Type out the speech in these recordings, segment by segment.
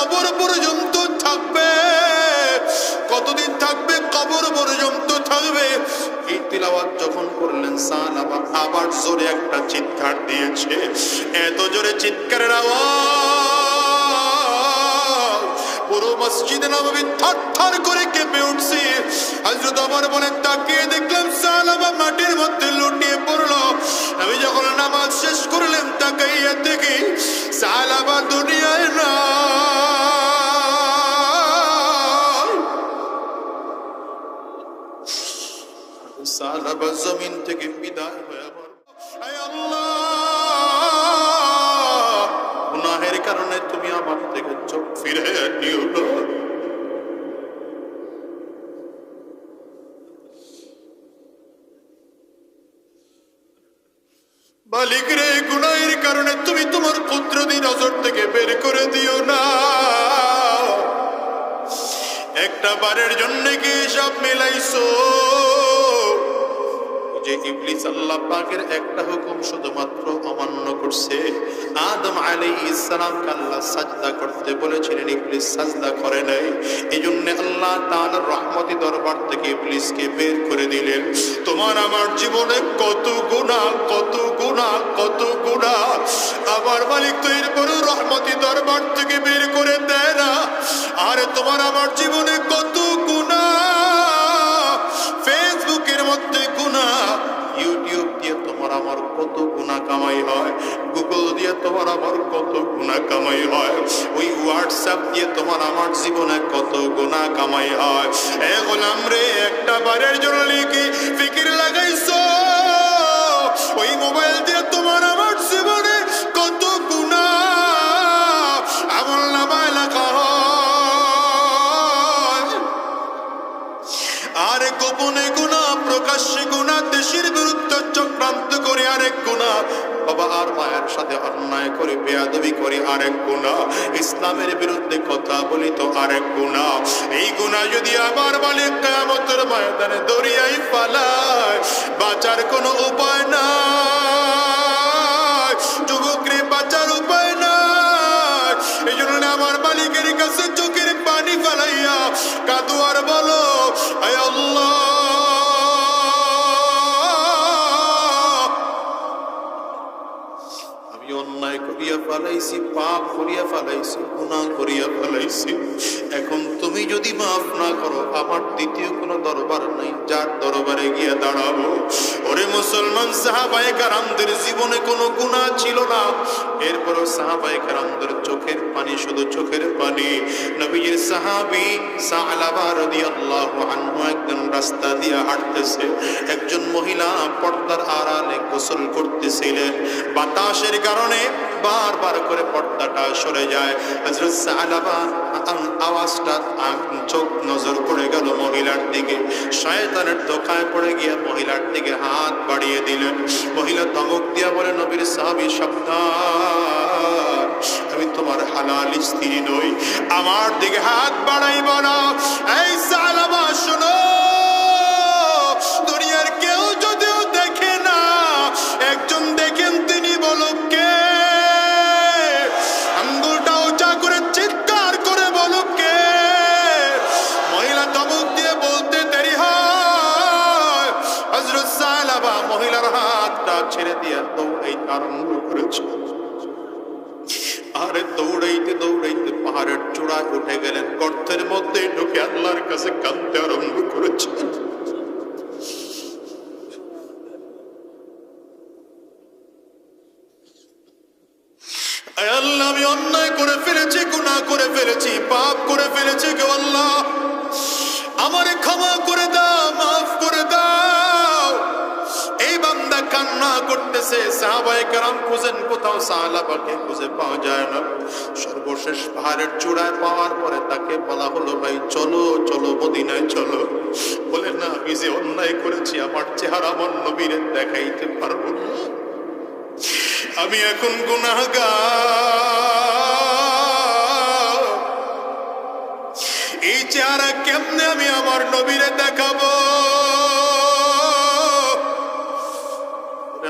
কবর পর্যন্ত থাকবে। কতদিন থাকবে? কবর পর্যন্ত থাকবে। তিলাওয়াত যখন করলেন সাল আবার আবার জোরে একটা চিৎকার দিয়েছে। এত জোরে চিৎকারের আওয়াজ। মসজিদে নবী থর থর করে কেঁপে উঠছে। হযরত ওমর বলেন, তাকিয়ে দেখলাম সালাবা মাটির মধ্যে লুটিয়ে পড়ল। আমি যখন নামাজ শেষ করলাম, তাকাইয়া দেখি সালাবা দুনিয়ায় না সালাবা জমিন থেকে বিদায় হয়ে মালিক রে, গুনাহের কারণে তুমি তোমার কুদরতি নজর থেকে বের করে দিও না। একটা বারের জন্য কি সব মিলাইছো? যে ইবলিস আল্লাহ পাকের একটা হুকুম শুধুমাত্র অমান্য করছে। আদম আলাইহিস সালাম আল্লাহ সাজদা করতে বলেছিলেন, ইবলিস সাজদা করে নাই। এজন্য আল্লাহ তাআলার রহমতি দরবার থেকে ইবলিসকে বের করে দিলেন। তোমার আমার জীবনে কত গুনাহ কত গুনাহ কত গুনাহ আমার মালিক তো এরপরও রহমতি দরবার থেকে বের করে দেয় না। আর তোমার আমার জীবনে কত মধ্যে গুণা। ইউটিউব দিয়ে তোমার আমার কত গুণা কামাই হয়। গুগল দিয়ে তোমার আমার কত গুণা কামাই হয়। ওই হোয়াটসঅ্যাপ দিয়ে তোমার আমার জীবনে কত গুণা কামাই হয়। এখন গোলাম রে, একটা বারের জন্য লিখি, ফিকির লাগাইছো। দেশের বিরুদ্ধে চক্রান্ত করে আরেক গুণা। বাবা আর মায়ের সাথে অন্যায় করে, বেয়াদবি করে আরেক গুণা। ইসলামের বিরুদ্ধে কথা বলি তো আরেক গুণা। এই গুণা যদি আবার বলে, কেয়ামতের ময়দানে দরিয়াই পালায় বাঁচার কোনো উপায় না যুবকরে বাঁচার উপায় নাই। এই জন্য আমার মালিকের কাছে চোখের পানি ফেলাইয়া কাদু আর বলো, আয় আল্লাহ। অন্যায় করিয়া ফেলাইছি পাপ করিয়া ফেলাইছি গুণা করিয়া ফেলাইছি। এখন তুমি যদি মাফ না করো, আমার দ্বিতীয় কোনো দরবার নাই। যার দরবারে গিয়ে দাঁড়াবো। ওরে মুসলমান সাহাবায়ে কারামদের জীবনে কোনো গুনাহ ছিল না। এরপরও সাহাবায়ে কারামদের চোখের পানি শুধু চোখের পানি। নবীজির সাহাবী একজন রাস্তা দিয়ে হাঁটতেছে। একজন মহিলা পর্দার আড়ালে গোসল করতেছিলেন। বাতাসের কারণে বারবার করে পর্দাটা সরে যায়। সালাবা আওয়াজটা চোখ নজর পড়ে গেল মহিলার দিকে। শয়তানের ধোকায় পড়ে গিয়ে মহিলার দিকে হাত বাড়িয়ে দিলেন। মহিলা ধমক দিয়া বলে, নবীর সাহাবি সপ্তাহ আমি তোমার হালাল স্ত্রী নই। আমার দিকে হাত বাড়াইব না। এই সালামা শোনো। আরম্ভ করেছে। আরে দৌড়াইতে দৌড়াইতে পাহাড়ের চূড়ায় উঠে গেলেন, গর্তের মধ্যে ঢুকে আল্লাহর কাছে কাঁদতে আরম্ভ করেছেন। আমি অন্যায় করে ফেলেছি, গুনাহ করে ফেলেছি, পাপ করে ফেলেছি গো আল্লাহ। আমারে ক্ষমা করে দাও। কান্না করতেছে। সাহাবায়ে কেরাম খুঁজেন কোথাও সাহালাবাকে খুঁজে পাওয়া যায় না। সর্বশেষ পাহাড়ের চূড়ায় পাওয়ার পরে তাকে বলা হলো, ভাই, চলো চলো, মদিনায় চলো। বলে, না, আমি যে অন্যায় করেছি, আমার চেহারা আমার নবীরে দেখাইতে পারব আমি এখন গুনাহগার। এই চেহারা কেমনে আমি আমার নবীরে দেখাবো?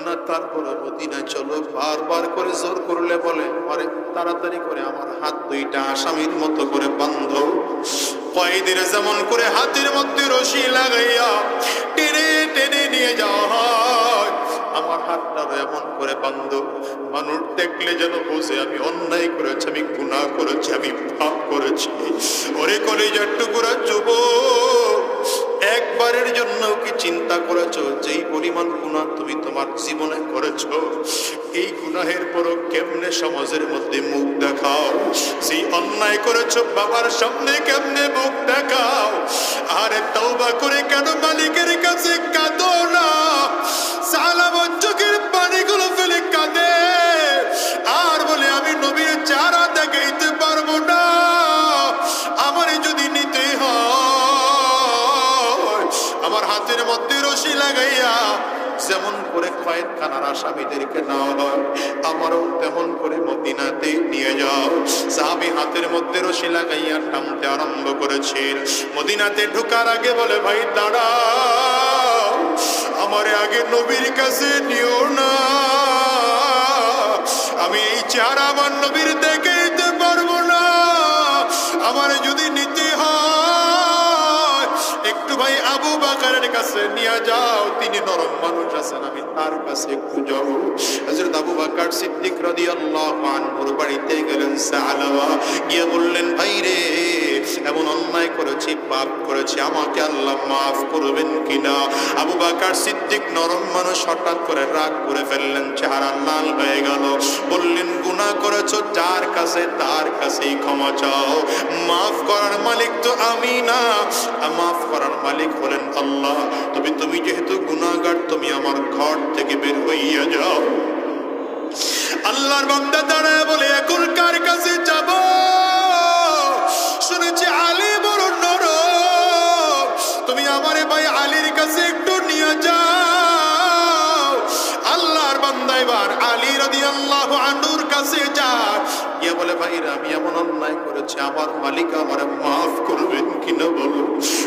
না, তারপরে মদিনায় চলো। বারবার করে জোর করলে বলে, আরে, তাড়াতাড়ি করে, আমার হাত দুইটা আসামির মতো করে বান্ধ কয়েদের যেমন করে হাতের মধ্যে রশি লাগাইয়া টেনে টেনে নিয়ে যাওয়া হয় আমার হাতটারও এমন করে বান্ধ মানুষ দেখলে যেন বুঝে, আমি অন্যায় করেছি, আমি গুনাহ করেছি, আমি পাপ করেছি। ওরে কলেজার টুকুরা যুবক, একবারের জন্য চিন্তা করেছ, যেই পরিমাণ গুণা তুমি তোমার জীবনে করেছ, এই গুনাহের পরও কেমনে সমাজের মধ্যে মুখ দেখাও? সেই অন্যায় করেছ, বাবার সামনে কেমনে মুখ দেখাও? আরে তওবা করে কেন মালিকের কাছে কাঁদো না? সালাম চোখের পানিগুলো রশি লাগাইয়া যেমন করে কয়েক খানার আসামিদেরকে নেওয়া হয় আমারও তেমন করে মদিনাতে নিয়ে যাও। হাতের মধ্যে রশি লাগাইয়া টানতে আরম্ভ করেছিল মদিনাতে ঢোকার আগে বলে, ভাই, দাঁড়াও, আমারে আগে নবীর কাছে নিও না। আমি এই চেহারা আমার নবীর দেখে কাছে নিয়ে যাও, তিনি নরম মানুষ আছেন, আমি তার কাছে একটু যাব হযরত আবু বাকার সিদ্দিক রাদিয়াল্লাহু আনহুর বাড়িতে গেলেন সালাওয়া। গিয়ে বললেন, ভাই রে, এমন অন্যায় করেছি, পাপ করেছি, আমাকে আল্লাহ মাফ করবেন কিনা? আবু বাকার সিদ্দিক নরম মানুষ হঠাৎ করে রাগ করে ফেললেন, চেহারা লাল হয়ে গেল। বললেন, গুনাহ করেছ, যার কাছে, তার কাছেই ক্ষমা চাও। মাফ করার মালিক তো আমি না। মাফ করার মালিক হলেন আল্লাহ। তবে তুমি যেহেতু গুণাগার তুমি আমার ঘর থেকে বের হইয়া যাও। আল্লাহর বান্দা দাঁড়ায় বলে, এখন কার কাছে যাব? বলে ভাই আমি এমন অন্যায় করেছি, আমার মালিক আমারে মাফ করবেন কিনা বলো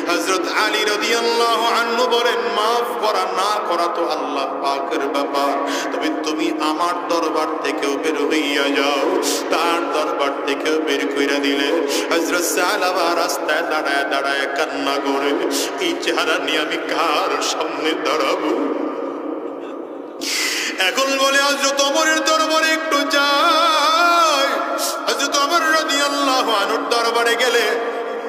হযরত আলী রাদিয়াল্লাহু আনহু বলেন, মাফ করা না করা তো আল্লাহ পাকের ব্যাপার। তবে তুমি আমার দরবার থেকেও বের হইয়া যাও। তার দরবার থেকেও বের কইরা দিলে হযরত সালাবা রাস্তায় দাঁড়ায় দাঁড়ায় কান্না করে। এই চেহারা নিয়ে আমি কার সামনে দাঁড়াবো? এখন বলে, হযরত ওমরের দরবারে একটু যাই। হযরত ওমর রাদিয়াল্লাহু আনহুর দরবারে গেলে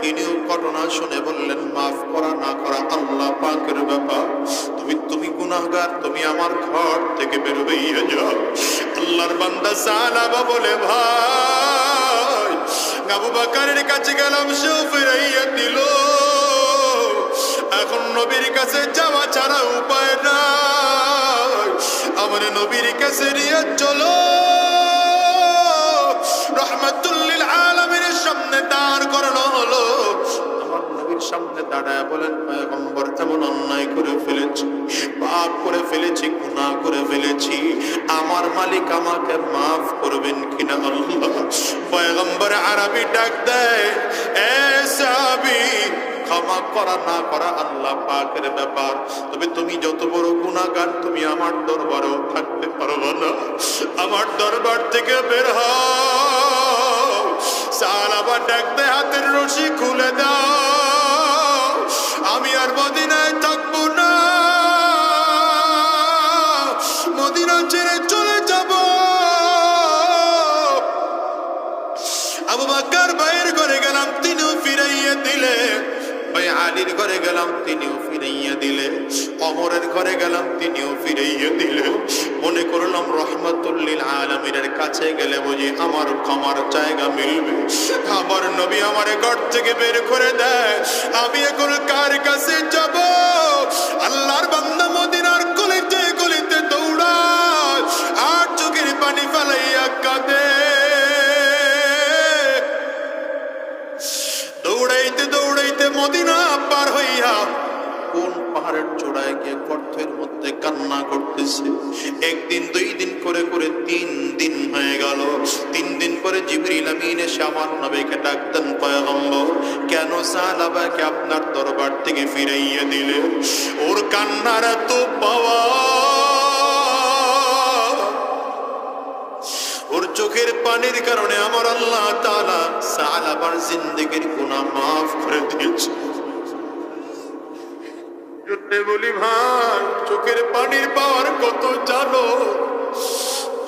তিনিও ঘটনা শুনে বললেন, মাফ করা না করা আল্লাহ পাকের ব্যাপার। তুমি তুমি গুনাহগার, তুমি আমার ঘর থেকে বের হইয়া যাও। আল্লাহর বান্দা সালাবা বলে, ভাই, আবু বাকারের কাছে গেলাম সেও ফিরাইয়া দিল। এখন নবীর কাছে যাওয়া ছাড়া উপায় নাই। আমার নবীর কাছে নিয়ে চলো। রহমাতুল্লিল আলমীর সামনে দাঁড় করানো হলো। আমার মালিক আমাকে মাফ করবেন কিনা পয়গম্বর আরবি ডাক দেয় ক্ষমা করা না করা আল্লাহ পাকের ব্যাপার। তবে তুমি যত বড় গুণাগার তুমি আমার দরবারেও থাকতে পারব না। আমার দরবার থেকে বের হও। আবার ডাকতে হাতের রশি খুলে দাও। আমি আর মদিনায় থাকব না। মদিনা ছেড়ে চলে যাব। আবু বাক্কার ভাইয়ের ঘরে গেলাম, তিনিও ফিরাইয়া দিলে। ভাই আলীর ঘরে গেলাম, তিনিও ফিরাইয়া দিলে। অমরের ঘরে গেলাম, তিনিও ফিরাইয়া দিলে। মনে করলাম রহমাতুল্লিল আলমিনের কাছে গেলে বুঝি আমার ক্ষমার জায়গা মিলবে। আমার নবী আমার ঘর থেকে বের করে দেয়, আমি এখন কার কাছে যাব? আল্লাহর বান্দা মদিনার কলিতে গলিতে দৌড়া আর চোখের পানি ফেলাইয়া কাঁদে। দৌড়াইতে দৌড়াইতে মদিনা পার হইয়া কোন পাহাড়ের চড়ায় গিয়ে গর্থের মধ্যে কান্না করতেছে। একদিন, দুই দিন করে করে তিন দিন হয়ে গেল। তিন দিন পরে জিবরিল আমিন এসে আমার নবীকে ডাকতেন পয়গম্বর, কেন সালাবাকে আপনার দরবার থেকে ফিরাইয়ে দিলে? ওর কান্নার এত পাওয়া। ওর চোখের পানির কারণে আমার আল্লাহ তাআলা সালাবার জিন্দেগির গুনাহ মাফ করে দিয়েছে। বলি চোখের পানির পাওয়ার কত জানো?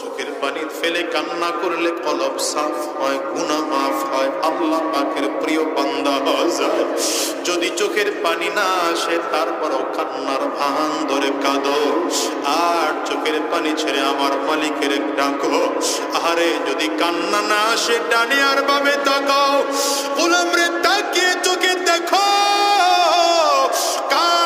চোখের পানি ফেলে কান্না করলে কলব সাফ হয়, গুনাহ মাফ হয়, আল্লাহ প্রিয় যায়। যদি চোখের পানি না আসে, তারপরও কান্নার ভান ধরে কাঁদো। আর চোখের পানি ছেড়ে আমার মালিকের ডাকো। আরে যদি কান্না না আসে, ডানে আর বামে তাকাও। তাকিয়ে চোখে দেখো। কার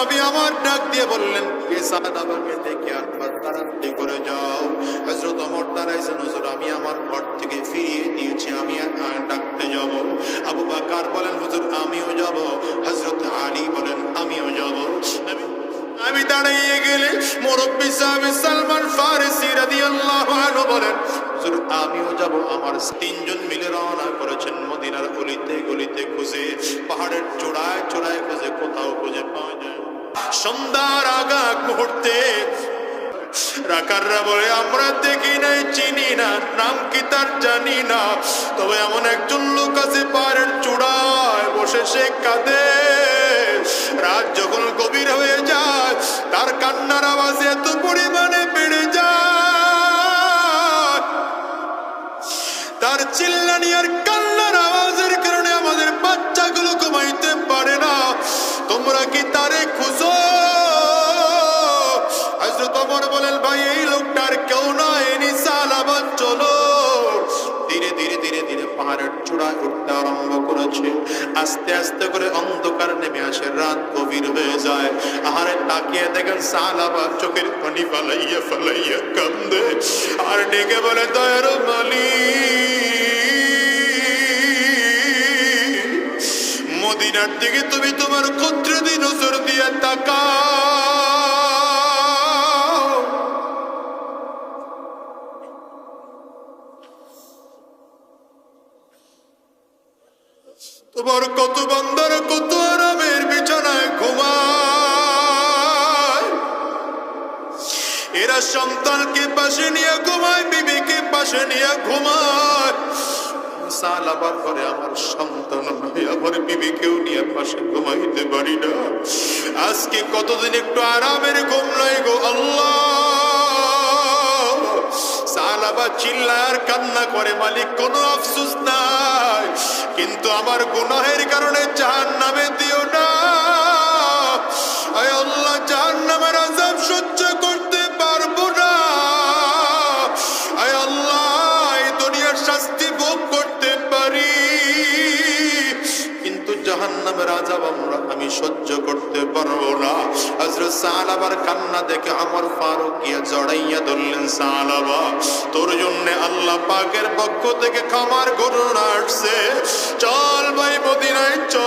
নবী আমার ডাক দিয়ে বললেন কে সাদ আমাকে দেখে একবার তাড়াতাড়ি করে যাও। হজরত অমর দাঁড়াইছেন হুজুর, আমি আমার ঘর থেকে ফিরিয়ে দিয়েছি, আমি ডাকতে যাব। আবু বাকার বলেন, হুজুর, আমিও যাব। হজরত আলী বলেন, আমিও যাব। আমি দাঁড়িয়ে গেলে মুরব্বী সাহেব সালমান ফারসি রাদিয়াল্লাহু আনহু বলেন, হুজুর, আমিও যাব। আমার তিনজন মিলে রওনা করেছেন মদিনার গলিতে গলিতে খুঁজে, পাহাড়ের চূড়ায় চূড়ায় খুঁজে, কোথাও খুঁজে পাওয়া। সন্ধ্যার আগা মুহূর্তে। রাকাররা বলে, আমরা দেখি নাই, চিনি না। নাম কি তার জানি না। তবে এমন একজন লোক আছে পাহাড়ের চূড়ায়। বসে সে কাঁদে। রাত যখন গভীর হয়ে যায়, তার কান্নার আওয়াজ এত পরিমাণে বেড়ে যায়। তার চিল্লানি আর তোমরা কি তারে খুঁজো? হযরত ওমর বলেন, ভাই, এই লোকটার কেউ না এনি সালাবাদ চলো। ধীরে ধীরে ধীরে ধীরে পাহাড়ের চূড়ায় উঠতে আরম্ভ করেছে। আস্তে আস্তে করে অন্ধকার নেমে আসে, রাত গভীর হয়ে যায়। আহারে তাকিয়ে দেখেন সালাবা চোখের পানি ফালাইয়া ফালাইয়া কান্দে। আর ডেকে বলে, দয়ার মালিক। মদিনার দিকে তুমি তোমার কুদরতি নজর দিয়ে তাকাও। তোমার কত বান্দার, কত আরামের বিছানায় ঘুমায়। এরা সন্তানকে পাশে নিয়ে ঘুমায়, বিবিকে পাশে নিয়ে ঘুমায়। সাল আবার করে আমার সন্তান আমার নিয়ে পাশে ঘুমাইতে পারি না। আজকে কতদিন একটু আরামের ঘুম গো আল্লাহ। সালাবা চিল্লার কান্না করে, মালিক, কোনো আফসোস নাই। কিন্তু আমার গুনাহের কারণে জাহান নামে দিও না। আল্লাহ জাহান নামের আজাব সহ্য জাহান্নামের আজাব আমরা, আমি সহ্য করতে পারব না। হযরত সালাবার কান্না দেখে আমার ফারুক গিয়া জড়াইয়া ধরলেন সালাবা তোর জন্য আল্লাহ পাকের পক্ষ থেকে খামার ঘটনা আসছে। চল ভাই মদিনায় চল।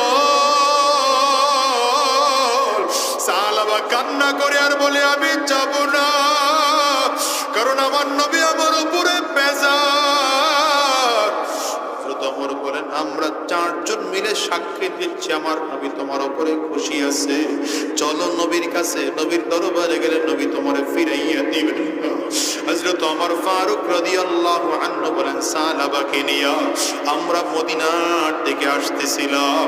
সালাবা কান্না করে আর বলে, আমি যাব না, কারণ আমার নবী আমার উপরে বেজার অমর বলেন আমরা চারজন মিলে সাক্ষী দিচ্ছি, আমার নবী তোমার উপরে খুশি আছে। চলো নবীর কাছে, নবীর দরবারে গেলে নবী তোমার ফিরাইয়া দিবেন। হযরত ওমর ফারুক রাদিয়াল্লাহু আনহু বলেন আমরা মদিনার দিকে আসতেছিলাম।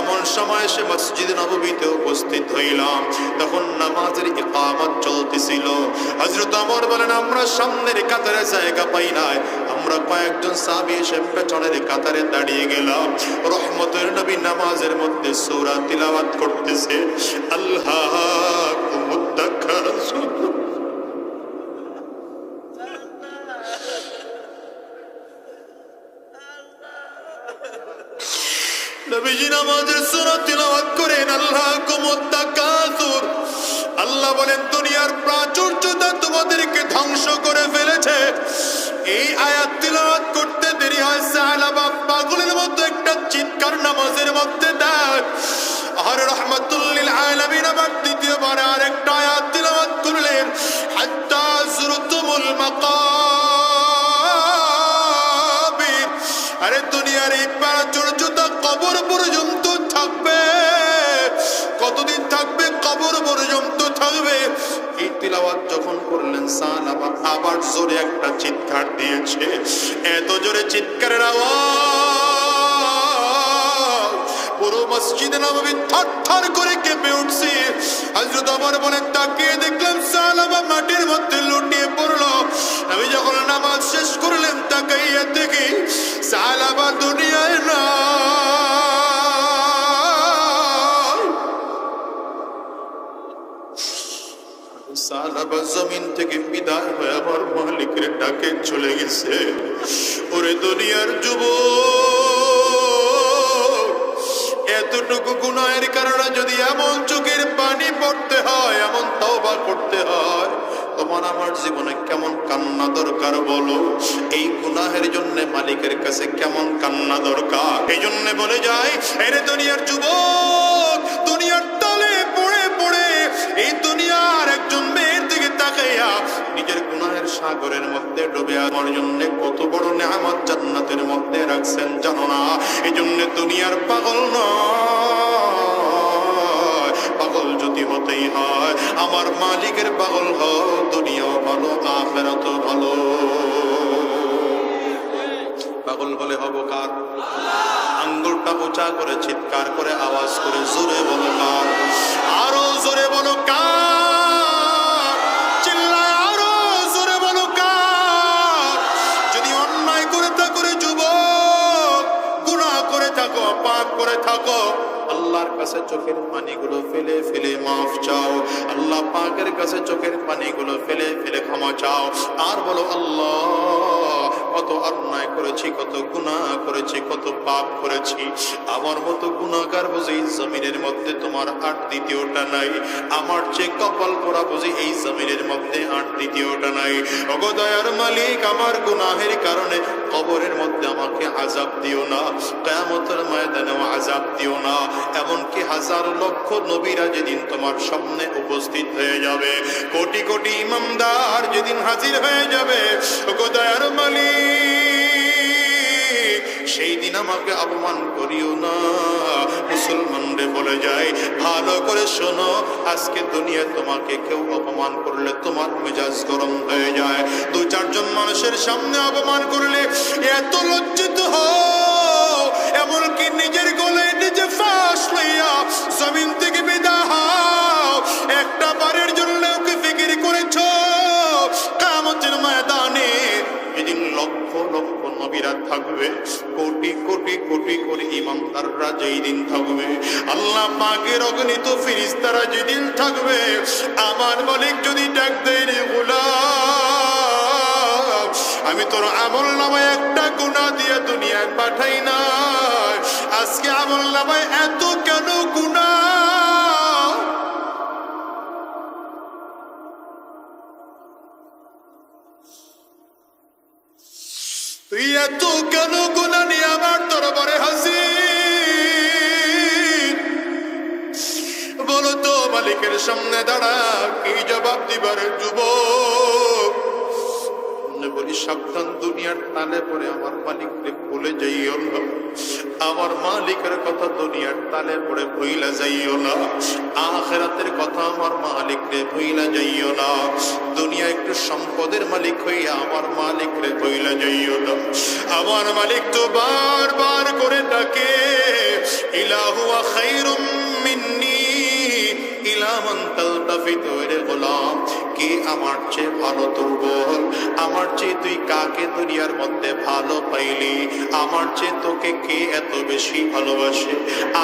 এমন সময় সে মসজিদ নববীতে উপস্থিত হইলাম। তখন নামাজের ইকামত চলতেছিল। হযরত ওমর বলেন, আমরা সামনের কাতারে জায়গা পাই নাই। আমরা কয়েকজন সাহাবী এসে পেছনের কাতারে দাঁড়িয়ে গেলাম। রহমতের নবী নামাজের মধ্যে সূরা তিলাওয়াত করতেছে। আল্লাহ তিলাওয়াত করেন আল্লাহ আল্লাহ বলেন, দুনিয়ার প্রাচুর্যতা তোমাদেরকে ধ্বংস করে ফেলেছে। এই আয়াত তিলাওয়াত করতে দেরি হয়, সাহাবা পাগলের মতো একটা চিৎকার নামাজের মধ্যে দেয়। আর রহমাতুল্লিল আলামিন আবার দ্বিতীয়বার আরেকটা আয়াত তিলাওয়াত করলেন, হাত্তা জুরতুমুল মাকাবির আরে দুনিয়ার এই প্রাচুর্যতা কবর পর্যন্ত থাকবে। কতদিন থাকবে? কবর পর্যন্ত থাকবে। এই তিলাওয়াত যখন করলেন, সাহাবা আবার আবার জোরে একটা চিৎকার দিয়েছে। এত জোরে চিৎকারের আওয়াজ। পুরো মসজিদে নববী থরথর করে কেঁপে উঠছে। হযরত ওমর বলেন তাকিয়ে দেখলাম সালাবা মাটির মধ্যে লুটিয়ে পড়ল। আমি যখন নামাজ শেষ করলেন, তাকাইয়া দেখি সালাবা দুনিয়ায় না সালাবা জমিন থেকে বিদায় হয়ে আমার মালিকের ডাকে চলে গেছে। ওরে দুনিয়ার যুবক, এতটুকু গুনাহের কারণে যদি এমন চোখের পানি পড়তে হয়, এমন তওবা করতে হয়, তোমার আমার জীবনে কেমন কান্না দরকার বলো? এই গুনাহের জন্য মালিকের কাছে কেমন কান্না দরকার? এই জন্য বলে যায় এরে দুনিয়ার যুবক সাগরের মধ্যে ডুবে আমার জন্য কত বড় নেয়ামত জান্নাতের মধ্যে রাখছেন জানো না? এই জন্য দুনিয়ার পাগল নয়। পাগল যদি হতেই হয়, আমার মালিকের পাগল হ দুনিয়াও ভালো আখেরাত ভালো। পাগল হলে হব কার? আঙ্গুলটা উঁচা করে চিৎকার করে আওয়াজ করে জোরে বলো কার? আরও জোরে বলো কার? পাপ করে থাকো। আল্লাহর কাছে চোখের পানিগুলো ফেলে ফেলে মাফ চাও। আল্লাহ পাকের কাছে চোখের পানিগুলো ফেলে ফেলে ক্ষমা চাও। আর বলো, আল্লাহ, কত অন্যায় করেছি, কত গুনাহ করেছি, কত পাপ করেছি। আমার মতো গুণাকার বুঝি জমিনের মধ্যে তোমার আর দ্বিতীয়টা নাই। আমার যে কপাল পোড়া বুঝি এই জমিনের মধ্যে আর দ্বিতীয়টা নাই। ওগো দয়ার মালিক, আমার গুনাহের কারণে কবরের মধ্যে আমাকে আজাব দিও না। কেয়ামতের ময়দানেও আজাব দিও না। এমনকি হাজার লক্ষ নবীরা যেদিন তোমার সামনে উপস্থিত হয়ে যাবে, কোটি কোটি ইমামদার যেদিন হাজির হয়ে যাবে, ওগো দয়ার মালিক, সেই দিন আমাকে অপমান করিও না। মুসলমানরে বলে যায় ভালো করে শোনো, আজকে দুনিয়া তোমাকে কেউ অপমান করলে তোমার মেজাজ গরম হয়ে যায়। দু চারজন মানুষের সামনে অপমান করলে, এত লজ্জিত হও এমনকি কোটি কোটি করে ইমানদাররা যেই দিন থাকবে, আল্লাহ পাকের অগণিত ফিরিস্তারা যেদিন থাকবে, আমার মালিক যদি ডাক দেয় রে আমি তোর আমল নামায় একটা গুণা দিয়ে দুনিয়ায় পাঠাই না আজকে আমল নামায় এত কেন গুণা এত কেন গুণা নিয়ে আমার দরবারে হাসি বলো তো মালিকের সামনে দাঁড়া, কি জবাব দিবার যুবক? বলি, সাবধান, দুনিয়ার তালে পরে আমার মালিককে ভুলে যাইও না। আমার মালিকের কথা দুনিয়ার তালে পড়ে ভইলা যাইও না। আখেরাতের কথা আমার মালিক রে ভইলা যাইও না। দুনিয়া একটু সম্পদের মালিক হইয়া আমার মালিক রে ভইলা যাইও না। আমার মালিক তো বারবার করে ডাকে, ইলাহুয়া খাইরুম মিন্নি মান তালতাফিতু রে গোলাম, কে আমার চেয়ে ভালো তোর বল আমার চেয়ে তুই কাকে দুনিয়ার মধ্যে ভালো পাইলি? আমার চেয়ে তোকে কে এত বেশি ভালোবাসে?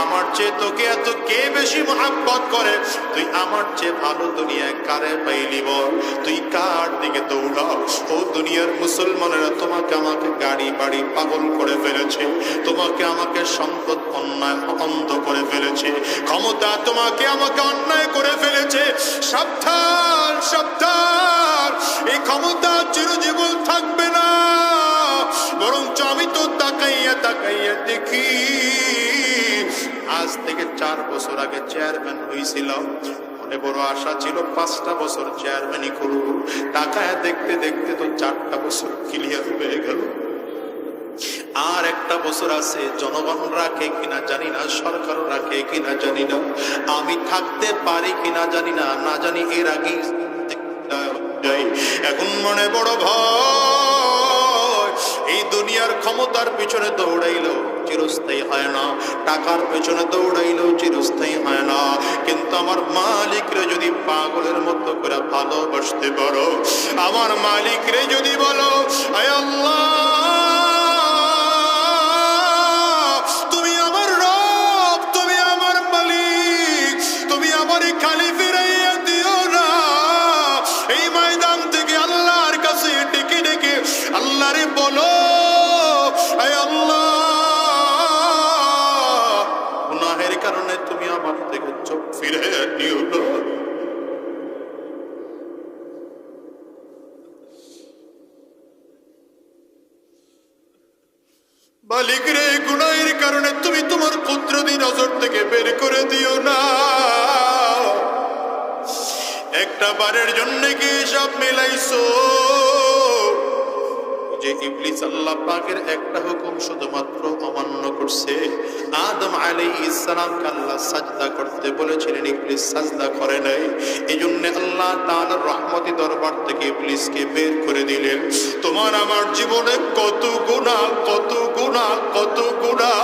আমার চেয়ে তোকে এত কে বেশি মহাব্বত করে? তুই আমার চেয়ে ভালো দুনিয়ায় কারে পাইলি বল? তুই কার দিকে দৌড়াও? ও দুনিয়ার মুসলমানেরা তোমাকে আমাকে গাড়ি, বাড়ি পাগল করে ফেলেছে। তোমাকে আমাকে সম্পদ অন্যায় অন্ধ করে ফেলেছে। ক্ষমতা তোমাকে আমাকে অন্যায় করে ফেলেছে। সাবধান সাবধান। এই ক্ষমতা চিরজীবন থাকবে না। বরঞ্চ আমি তো তাকাইয়া তাকাইয়া দেখি। আজ থেকে চার বছর আগে চেয়ারম্যান হয়েছিলাম মনে বড় আশা ছিল পাঁচটা বছর চেয়ারম্যানই করব। টাকায় দেখতে দেখতে তো চারটা বছর ক্লিয়ার হয়ে গেল। আর একটা বছর আছে, জনগণ রাখে কিনা জানি না, সরকার রাখে কিনা জানি না, আমি থাকতে পারি কিনা জানি না না জানি এর আগে এখন মনে বড় ভয়, এই দুনিয়ার ক্ষমতার পিছনে দৌড়াইলো, চিরস্থায়ী হয় না, টাকার পেছনে দৌড়াইলেও চিরস্থায়ী হয় না, কিন্তু আমার মালিকরে যদি পাগলের মতো করে ভালোবাসতে পারো, আমার মালিকরে যদি বলো, আয় আল্লাহ! ইবলিস আল্লাহ পাকের একটা হুকুম শুধুমাত্র অমান্য করছে। আদম আলাইহিস সালামকে আল্লাহ সাজদা করতে বলেছিলেন, ইবলিস সাজদা করে নাই। এই জন্য আল্লাহ তাআলার রহমতি দরবার থেকে ইবলিসকে বের করে দিলেন। তোমার আমার জীবনে কত গুনাহ কত গুনাহ কত গুনাহ।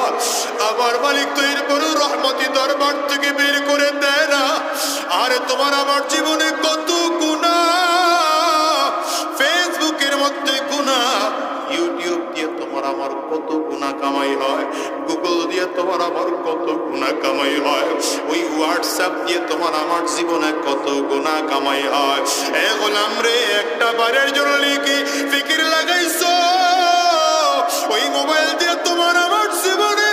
আমার মালিক তো এরপরে রহমতি দরবার থেকে বের করে দেয় না। আর তোমার আমার জীবনে কত গুনাহ। ফেসবুকের মধ্যে গুণা আমার কত গুণা কামাই হয়? গুগল দিয়ে তোমার আমার কত গুণা কামাই হয়? ওই হোয়াটসঅ্যাপ দিয়ে তোমার আমার জীবনে কত গুণা কামাই হয়? এ গোলাম রে, একটা বারের জন্য লিখে, ফিকির লাগাইছো। ওই মোবাইল দিয়ে তোমার আমার জীবনে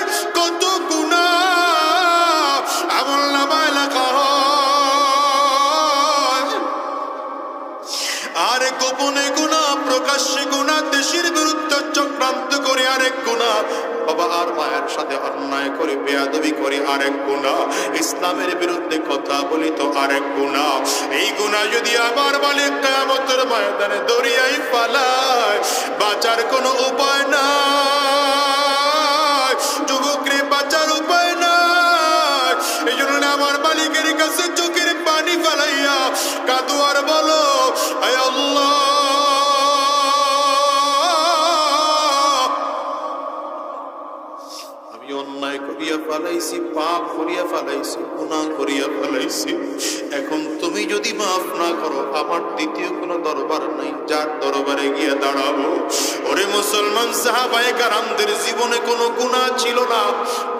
গুণা বাবা আর মায়ের সাথে অন্যায় করে, বেয়াদবি করে আরেক গুণা ইসলামের বিরুদ্ধে কথা বলি তো আরেক গুণা এই গুণা যদি আবার ময়দানে দরিয়াই পালায় বাঁচার কোনো উপায় নাই। যুবকরে বাঁচার উপায় নাই। এই জন্য আমার কাছে চোখের পানি ফালাইয়া কাদু আর বলো করিয়া ফেলাইছি, পাপ করিয়া ফেলাইছি, গুনাহ করিয়া ফেলাইছি। এখন তুমি যদি মাফ না করো, আমার দ্বিতীয় কোনো দরবার নাই, যার দরবারে গিয়ে দাঁড়াবো। ওরে মুসলমান সাহাবায়ে কারামদের জীবনে কোনো গুনাহ ছিল না।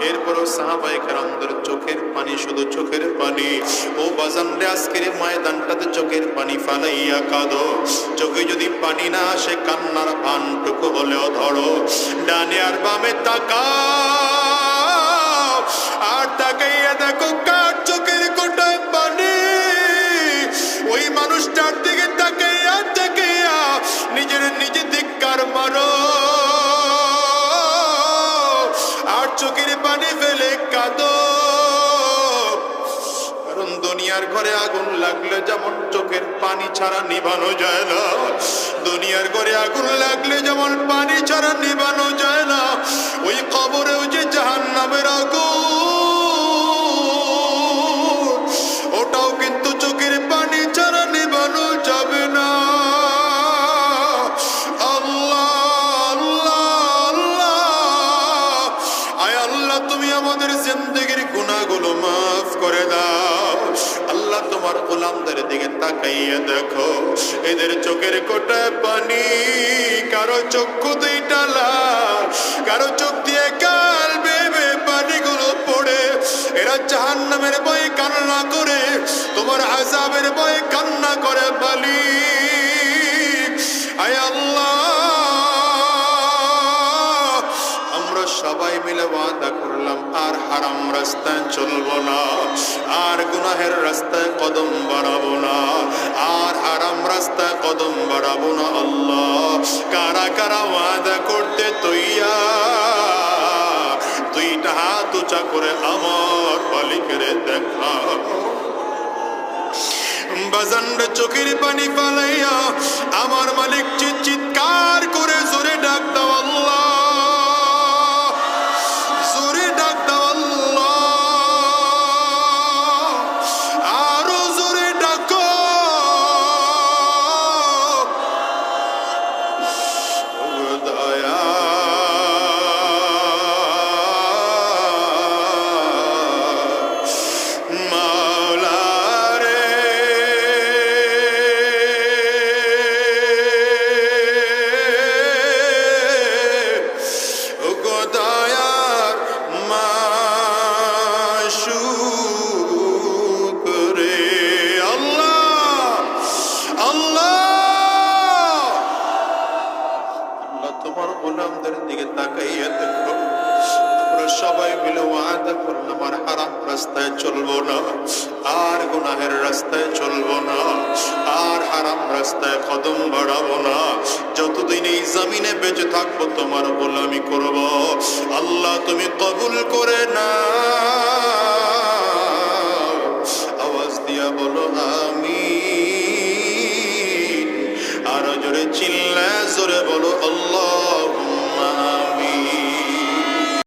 এরপরও সাহাবায়ে কারামদের চোখের পানি, শুধু চোখের পানি। ও বাজান রে আজকের ময়দানটাতে চোখের পানি ফালাইয়া কাঁদো। চোখে যদি পানি না আসে, কান্নার পানটুকু হলেও ধরো। ডানে আর বামে তাকাও। আর তাকাইয়া দেখো কার চোখের কোটায় পানি। ওই মানুষটার দিকে তাকাইয়া তাকাইয়া নিজের নিজে ধিক্কার মারো। আর চোখের পানি ফেলে কাঁদো। কারণ দুনিয়ার ঘরে আগুন লাগলে যেমন চোখের পানি ছাড়া নিভানো যায় না। দুনিয়ার ঘরে আগুন লাগলে যেমন পানি ছাড়া নিভানো যায় না। ওই কবরেও যে জাহান নামের আগুন দেখো। এদের চোখের কোটায় পানি, কারও চক্ষু কারও চোখ দিয়ে কাল বেবে পানিগুলো পড়ে। এরা ভয়ে কান্না করে, তোমার আজাবের ভয়ে কান্না করে বালি। আল্লাহ, আমরা সবাই মিলে ওয়াদা করলাম, আর হারাম রাস্তায় চলবো না। আর গুনাহের রাস্তায় কদম বাড়াবো না। আর আরাম রাস্তায় কদম বাড়াবো না আল্লাহ। কারা কারা ওয়াদা করতে তৈয়া দুইটা হাত উঁচা করে আমার মালিকের দেখা। বাজান্ড চোখের পানি পালাইয়া আমার মালিক চিৎ- চিৎকার করে জোরে ডাক দাও আল্লাহ।